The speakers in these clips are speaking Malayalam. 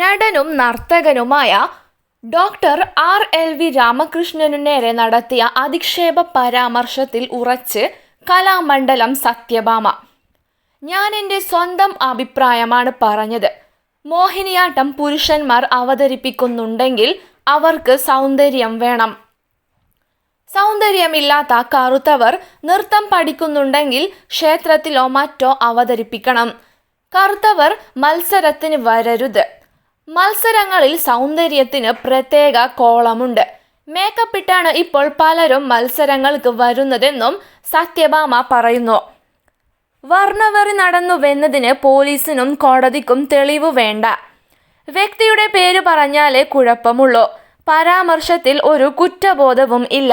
നടനും നർത്തകനുമായ ഡോക്ടർ ആർ എൽ വി രാമകൃഷ്ണനു നേരെ നടത്തിയ അധിക്ഷേപ പരാമർശത്തിൽ ഉറച്ച് കലാമണ്ഡലം സത്യഭാമ. ഞാൻ എന്റെ സ്വന്തം അഭിപ്രായമാണ് പറഞ്ഞത്. മോഹിനിയാട്ടം പുരുഷന്മാർ അവതരിപ്പിക്കുന്നുണ്ടെങ്കിൽ അവർക്ക് സൗന്ദര്യം വേണം. സൗന്ദര്യമില്ലാത്ത കറുത്തവർ നൃത്തം പഠിക്കുന്നുണ്ടെങ്കിൽ ക്ഷേത്രത്തിലോ മറ്റോ അവതരിപ്പിക്കണം. കറുത്തവർ മത്സരത്തിന് വരരുത്. മത്സരങ്ങളിൽ സൗന്ദര്യത്തിന് പ്രത്യേക കോളമുണ്ട്. മേക്കപ്പ് ഇട്ടാണ് ഇപ്പോൾ പലരും മത്സരങ്ങൾക്ക് വരുന്നതെന്നും സത്യഭാമ പറയുന്നു. വർണവെറി നടന്നുവെന്നതിന് പോലീസിനും കോടതിക്കും തെളിവ് വേണ്ട. വ്യക്തിയുടെ പേര് പറഞ്ഞാലേ കുഴപ്പമുള്ളൂ. പരാമർശത്തിൽ ഒരു കുറ്റബോധവും ഇല്ല.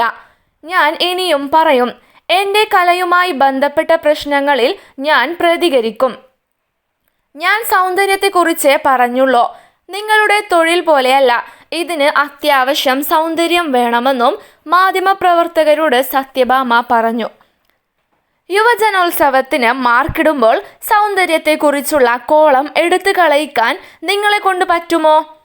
ഞാൻ ഇനിയും പറയും എന്റെ കലയുമായി ബന്ധപ്പെട്ട പ്രശ്നങ്ങളിൽ ഞാൻ പ്രതികരിക്കും. ഞാൻ സൗന്ദര്യത്തെക്കുറിച്ച് പറഞ്ഞുള്ളൂ. നിങ്ങളുടെ തൊഴിൽ പോലെയല്ല. ഇതിന് അത്യാവശ്യം സൗന്ദര്യം വേണമെന്നും മാധ്യമപ്രവർത്തകരോട് സത്യഭാമ പറഞ്ഞു. യുവജനോത്സവത്തിന് മാർക്കിടുമ്പോൾ സൗന്ദര്യത്തെക്കുറിച്ചുള്ള കോളം എടുത്തു കളയിക്കാൻ നിങ്ങളെ കൊണ്ട് പറ്റുമോ?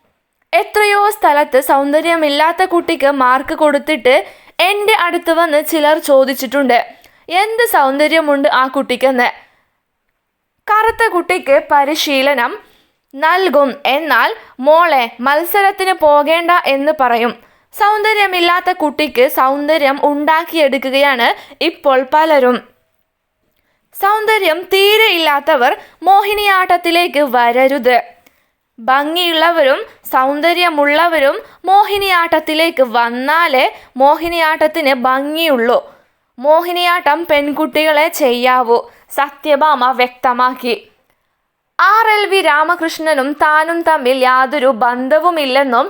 എത്രയോ സ്ഥലത്ത് സൗന്ദര്യമില്ലാത്ത കുട്ടിക്ക് മാർക്ക് കൊടുത്തിട്ട് എന്റെ അടുത്ത് വന്ന് ചിലർ ചോദിച്ചിട്ടുണ്ട് എന്ത് സൗന്ദര്യമുണ്ട് ആ കുട്ടിക്കെന്ന്? കറുത്ത കുട്ടിക്ക് പരിശീലനം നൽകും. എന്നാൽ മോളെ മത്സരത്തിന് പോകേണ്ട എന്ന് പറയും. സൗന്ദര്യമില്ലാത്ത കുട്ടിക്ക് സൗന്ദര്യം ഉണ്ടാക്കിയെടുക്കുകയാണ് ഇപ്പോൾ പലരും. സൗന്ദര്യം തീരെ ഇല്ലാത്തവർ മോഹിനിയാട്ടത്തിലേക്ക് വരരുത്. ഭംഗിയുള്ളവരും സൗന്ദര്യമുള്ളവരും മോഹിനിയാട്ടത്തിലേക്ക് വന്നാലേ മോഹിനിയാട്ടത്തിന് ഭംഗിയുള്ളൂ. മോഹിനിയാട്ടം പെൺകുട്ടികളെ ചെയ്യാവൂ. സത്യഭാമ വ്യക്തമാക്കി. ആർ എൽ വി രാമകൃഷ്ണനും താനും തമ്മിൽ യാതൊരു ബന്ധവുമില്ലെന്നും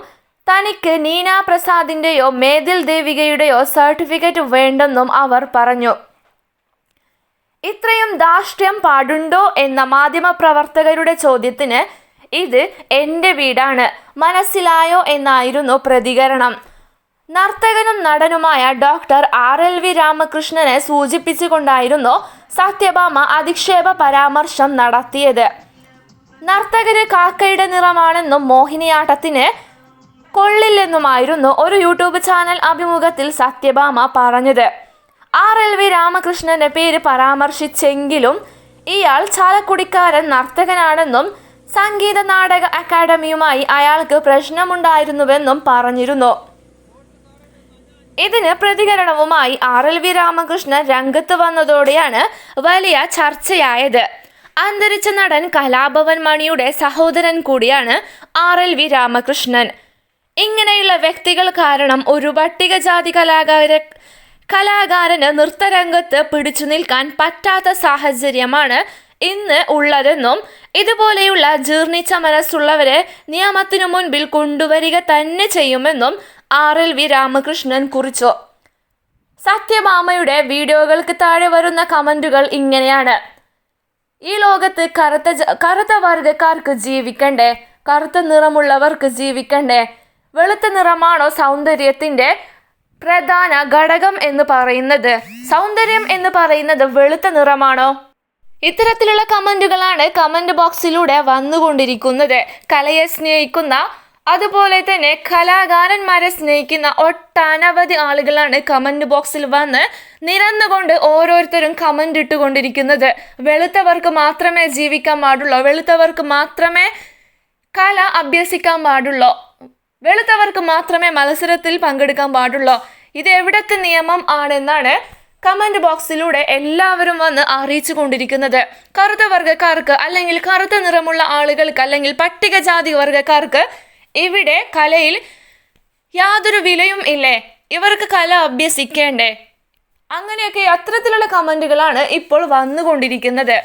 തനിക്ക് നീന പ്രസാദിന്റെയോ മേതിൽ ദേവികയുടെയോ സർട്ടിഫിക്കറ്റ് വേണ്ടെന്നും അവർ പറഞ്ഞു. ഇത്രയും ധാർഷ്ട്യം പാടുണ്ടോ എന്ന മാധ്യമ പ്രവർത്തകരുടെ ചോദ്യത്തിന് ഇത് എന്റെ വീടാണ് മനസ്സിലായോ എന്നായിരുന്നു പ്രതികരണം. നർത്തകനും നടനുമായ ഡോക്ടർ ആർ എൽ വി രാമകൃഷ്ണനെ സൂചിപ്പിച്ചുകൊണ്ടായിരുന്നു സത്യഭാമ അധിക്ഷേപ പരാമർശം നടത്തിയത്. നർത്തകര് കാക്കയുടെ നിറമാണെന്നും മോഹിനിയാട്ടത്തിന് കൊള്ളില്ലെന്നുമായിരുന്നു ഒരു യൂട്യൂബ് ചാനൽ അഭിമുഖത്തിൽ സത്യഭാമ പറഞ്ഞത്. ആർ എൽ വി രാമകൃഷ്ണന്റെ പേര് പരാമർശിച്ചെങ്കിലും ഇയാൾ ചാലക്കുടിക്കാരൻ നർത്തകനാണെന്നും സംഗീത നാടക അക്കാദമിയുമായി അയാൾക്ക് പ്രശ്നമുണ്ടായിരുന്നുവെന്നും പറഞ്ഞിരുന്നു. ഇതിന് പ്രതികരണവുമായി ആർ എൽ വി രാമകൃഷ്ണൻ രംഗത്ത് വന്നതോടെയാണ് വലിയ ചർച്ചയായത്. അന്തരിച്ച നടൻ കലാഭവൻ മണിയുടെ സഹോദരൻ കൂടിയാണ് ആർ എൽ വി രാമകൃഷ്ണൻ. ഇങ്ങനെയുള്ള വ്യക്തികൾ കാരണം ഒരു പട്ടികജാതി കലാകാര കലാകാരന് നൃത്തരംഗത്ത് പിടിച്ചു നിൽക്കാൻ പറ്റാത്ത സാഹചര്യമാണ് ഇന്ന് ഉള്ളതെന്നും ഇതുപോലെയുള്ള ജീർണിച്ച മനസ്സുള്ളവരെ നിയമത്തിനു മുൻപിൽ കൊണ്ടുവരിക തന്നെ ചെയ്യുമെന്നും ആർ എൽ വി രാമകൃഷ്ണൻ കുറിച്ചു. സത്യഭാമയുടെ വീഡിയോകൾക്ക് താഴെ വരുന്ന കമന്റുകൾ ഇങ്ങനെയാണ്. ഈ ലോകത്ത് കറുത്ത കറുത്ത വർഗക്കാർക്ക് ജീവിക്കണ്ടേ? കറുത്ത നിറമുള്ളവർക്ക് ജീവിക്കണ്ടേ? വെളുത്ത നിറമാണോ സൗന്ദര്യത്തിന്റെ പ്രധാന ഘടകം എന്ന് പറയുന്നത്? സൗന്ദര്യം എന്ന് പറയുന്നത് വെളുത്ത നിറമാണോ? ഇത്തരത്തിലുള്ള കമന്റുകളാണ് കമന്റ് ബോക്സിലൂടെ വന്നുകൊണ്ടിരിക്കുന്നത്. കലയെ സ്നേഹിക്കുന്ന അതുപോലെ തന്നെ കലാകാരന്മാരെ സ്നേഹിക്കുന്ന ഒട്ടനവധി ആളുകളാണ് കമന്റ് ബോക്സിൽ വന്ന് നിരന്നുകൊണ്ട് ഓരോരുത്തരും കമന്റ് ഇട്ടുകൊണ്ടിരിക്കുന്നത്. വെളുത്തവർക്ക് മാത്രമേ ജീവിക്കാൻ പാടുള്ളൂ. വെളുത്തവർക്ക് മാത്രമേ കല അഭ്യസിക്കാൻ പാടുള്ളൂ. വെളുത്തവർക്ക് മാത്രമേ മത്സരത്തിൽ പങ്കെടുക്കാൻ പാടുള്ളൂ. ഇത് എവിടത്തെ നിയമം ആണെന്നാണ് കമന്റ് ബോക്സിലൂടെ എല്ലാവരും വന്ന് അറിയിച്ചു കൊണ്ടിരിക്കുന്നത് കറുത്ത വർഗക്കാർക്ക് അല്ലെങ്കിൽ കറുത്ത നിറമുള്ള ആളുകൾക്ക് അല്ലെങ്കിൽ പട്ടികജാതി വർഗക്കാർക്ക് ഇവിടെ കലയിൽ യാതൊരു വിലയും ഇല്ലേ? ഇവർക്ക് കല അഭ്യസിക്കേണ്ടേ? അങ്ങനെയൊക്കെ അത്തരത്തിലുള്ള കമന്റുകളാണ് ഇപ്പോൾ വന്നുകൊണ്ടിരിക്കുന്നത്.